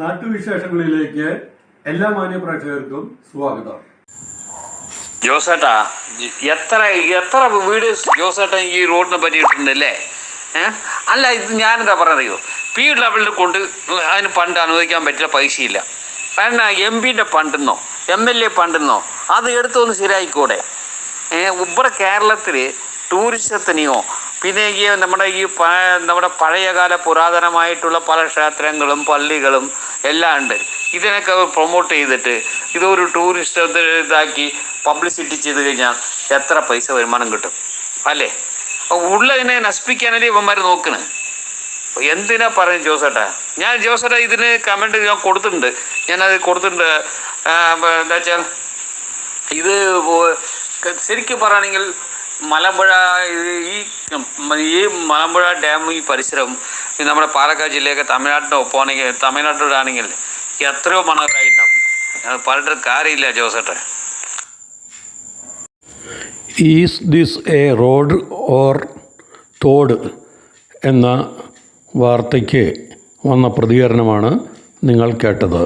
നാട്ടുവിശേഷങ്ങളിലേക്ക് എല്ലാ മാന്യപ്രേക്ഷകർക്കും സ്വാഗതം. ജോസേട്ടാ എത്ര എത്ര വീഡിയോസ് ജോസേട്ടൻ ഈ റോഡിനെ പറ്റിയിട്ടുണ്ടല്ലേ? ഏഹ് അല്ല ഇത് ഞാനെന്താ പറയുന്നറിയോ പി ലെവലിൽ കൊണ്ട് അതിന് പണ്ട് അനുവദിക്കാൻ പറ്റില്ല പൈസയില്ല. കാരണം എം പിന്റെ പണ്ടെന്നോ? എം എൽ എ പണ്ടെന്നോ? അത് എടുത്തൊന്ന് ശരിയായിക്കൂടെ. ഇവിടെ കേരളത്തിൽ ടൂറിസത്തിനെയോ പിന്നെ ഈ നമ്മുടെ ഈ നമ്മുടെ പഴയകാല പുരാതനമായിട്ടുള്ള പല ക്ഷേത്രങ്ങളും പള്ളികളും എല്ലാം ഉണ്ട്. ഇതിനൊക്കെ പ്രൊമോട്ട് ചെയ്തിട്ട് ഇതൊരു ടൂറിസ്റ്റ് ഇതാക്കി പബ്ലിസിറ്റി ചെയ്ത് കഴിഞ്ഞാൽ എത്ര പൈസ വരുമാനം കിട്ടും. അല്ലേ? ഉള്ളതിനെ നശിപ്പിക്കാനല്ലേ ഇവന്മാർ നോക്കണ്. എന്തിനാ പറയുന്നത് ജോസേട്ടാ? ഞാൻ ജോസേട്ടാ ഇതിന് കമന്റ് ഞാൻ കൊടുത്തിട്ടുണ്ട്. ഞാനത് കൊടുത്തിട്ടുണ്ട് എന്താ വെച്ചാൽ ഇത് ശരിക്കും പറയുകയാണെങ്കിൽ മലമ്പുഴ ഈ ഈ മലമ്പുഴ ഡാം ഈ പരിസരം ഈ നമ്മുടെ പാലക്കാട് ജില്ലയൊക്കെ തമിഴ്നാട്ടിന്റെ ഒപ്പമാണെങ്കിൽ തമിഴ്നാട്ടിലാണെങ്കിൽ എത്രയോ മണക്കായിട്ടുണ്ടാവും അത് പറഞ്ഞിട്ട് കാര്യമില്ല ജോസേട്ടെ is this a road or തോട് എന്ന വാർത്തയ്ക്ക് വന്ന പ്രതികരണമാണ് നിങ്ങൾ കേട്ടത്.